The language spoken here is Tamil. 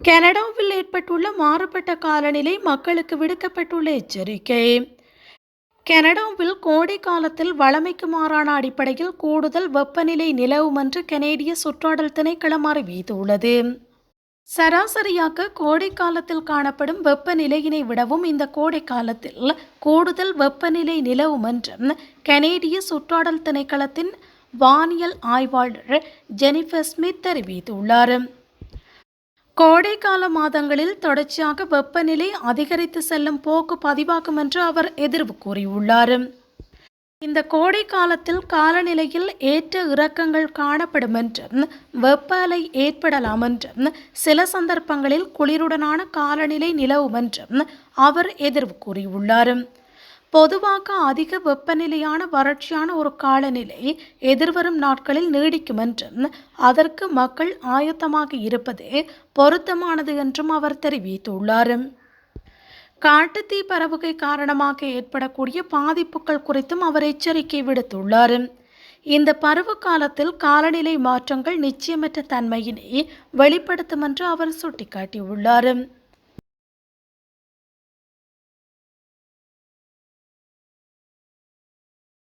கனடாவில் ஏற்பட்டுள்ள மாறுபட்ட காலநிலை மக்களுக்கு விடுக்கப்பட்டுள்ள எச்சரிக்கை. கனடாவில் கோடை காலத்தில் வழமைக்கு மாறான அடிப்படையில் கூடுதல் வெப்பநிலை நிலவும் என்று கனேடிய சுற்றாடல் திணைக்களம் அறிவித்துள்ளது. சராசரியாக கோடை காலத்தில் காணப்படும் வெப்பநிலையினை விடவும் இந்த கோடை காலத்தில் கூடுதல் வெப்பநிலை நிலவும் என்றும் கனேடிய சுற்றாடல் திணைக்களத்தின் வானியல் ஆய்வாளர் ஜெனிஃபர் ஸ்மித் தெரிவித்துள்ளார். கோடைக்கால மாதங்களில் தொடர்ச்சியாக வெப்பநிலை அதிகரித்து செல்லும் போக்கு பதிவாகும் என்று அவர் எதிர்வு கூறியுள்ளார். இந்த கோடை காலத்தில் காலநிலையில் ஏற்ற இறக்கங்கள் காணப்படும் என்றும் வெப்ப அலை ஏற்படலாம் என்றும் சில சந்தர்ப்பங்களில் குளிருடனான காலநிலை நிலவும் என்றும் அவர் எதிர்வு கூறியுள்ளார். பொதுவாக அதிக வெப்பநிலையான வறட்சியான ஒரு காலநிலை எதிர்வரும் நாட்களில் நீடிக்கும் என்றும் அதற்கு மக்கள் ஆயத்தமாக இருப்பதே பொருத்தமானது என்றும் அவர் தெரிவித்துள்ளார். காட்டுத்தீ பரவுகை காரணமாக ஏற்படக்கூடிய பாதிப்புகள் குறித்தும் அவர் எச்சரிக்கை விடுத்துள்ளார். இந்த பருவ காலத்தில் காலநிலை மாற்றங்கள் நிச்சயமற்ற தன்மையினை வெளிப்படுத்தும் என்று அவர் சுட்டிக்காட்டியுள்ளார்.